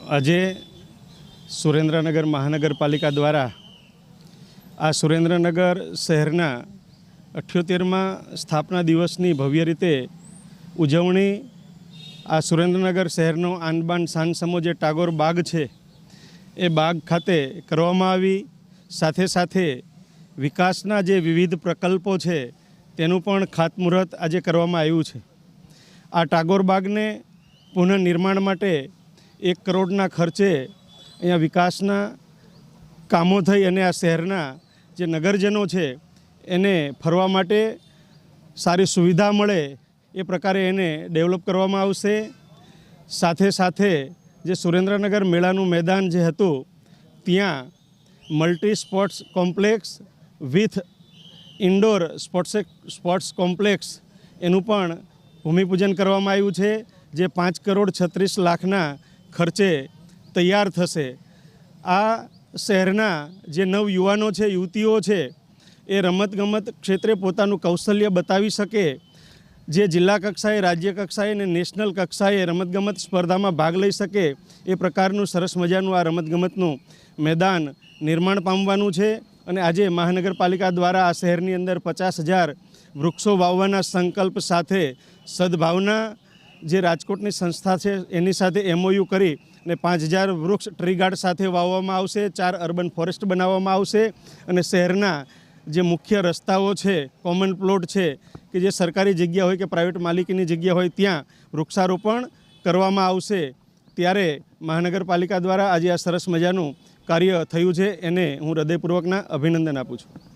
આજે સુરેન્દ્રનગર મહાનગરપાલિકા દ્વારા આ સુરેન્દ્રનગર શહેરના અઠ્યોતેરમાં સ્થાપના દિવસની ભવ્ય રીતે ઉજવણી આ સુરેન્દ્રનગર શહેરનો આનબાન શાનસમો જે ટાગોર બાગ છે, એ બાગ ખાતે કરવામાં આવી. સાથે સાથે વિકાસના જે વિવિધ પ્રકલ્પો છે, તેનું પણ ખાતમુહૂર્ત આજે કરવામાં આવ્યું છે. આ ટાગોર બાગને પુનઃનિર્માણ માટે એક કરોડના ખર્ચે અહીંયા વિકાસના કામો થઈ અને આ શહેરના જે નગરજનો છે, એને ફરવા માટે સારી સુવિધા મળે એ પ્રકારે એને ડેવલપ કરવામાં આવશે. સાથે સાથે જે સુરેન્દ્રનગર મેળાનું મેદાન જે હતું, ત્યાં multi sports complex with indoor sports sports complex એનું પણ ભૂમિપૂજન કરવામાં આવ્યું છે, જે પાંચ કરોડ છત્રીસ લાખના ખર્ચે તૈયાર થશે. આ શહેરના જે નવયુવાનો છે, યુવતીઓ છે, એ રમતગમત ક્ષેત્રે પોતાનું કૌશલ્ય બતાવી શકે. જે જિલ્લા કક્ષાએ, રાજ્ય કક્ષાએ અને નેશનલ કક્ષાએ રમતગમત સ્પર્ધામાં ભાગ લઈ શકે, એ પ્રકારનું સરસ મજાનું આ રમતગમતનું મેદાન નિર્માણ પામવાનું છે. અને આજે મહાનગરપાલિકા દ્વારા આ શહેરની અંદર પચાસ હજાર વૃક્ષો વાવવાના સંકલ્પ સાથે સદભાવના જે રાજકોટની સંસ્થા છે, એની સાથે એમઓયુ કરી અને પાંચ હજાર વૃક્ષ ટ્રી ગાર્ડ સાથે વાવવામાં આવશે, ચાર અર્બન ફોરેસ્ટ બનાવવામાં આવશે અને શહેરના જે મુખ્ય રસ્તાઓ છે કોમન પ્લોટ છે, કે જે સરકારી જગ્યા હોય કે પ્રાઇવેટ માલિકીની જગ્યા હોય, ત્યાં વૃક્ષારોપણ કરવામાં આવશે. ત્યારે મહાનગરપાલિકા દ્વારા આજે આ સરસ મજાનું કાર્ય થયું છે, એને હું હૃદયપૂર્વકના અભિનંદન આપું છું.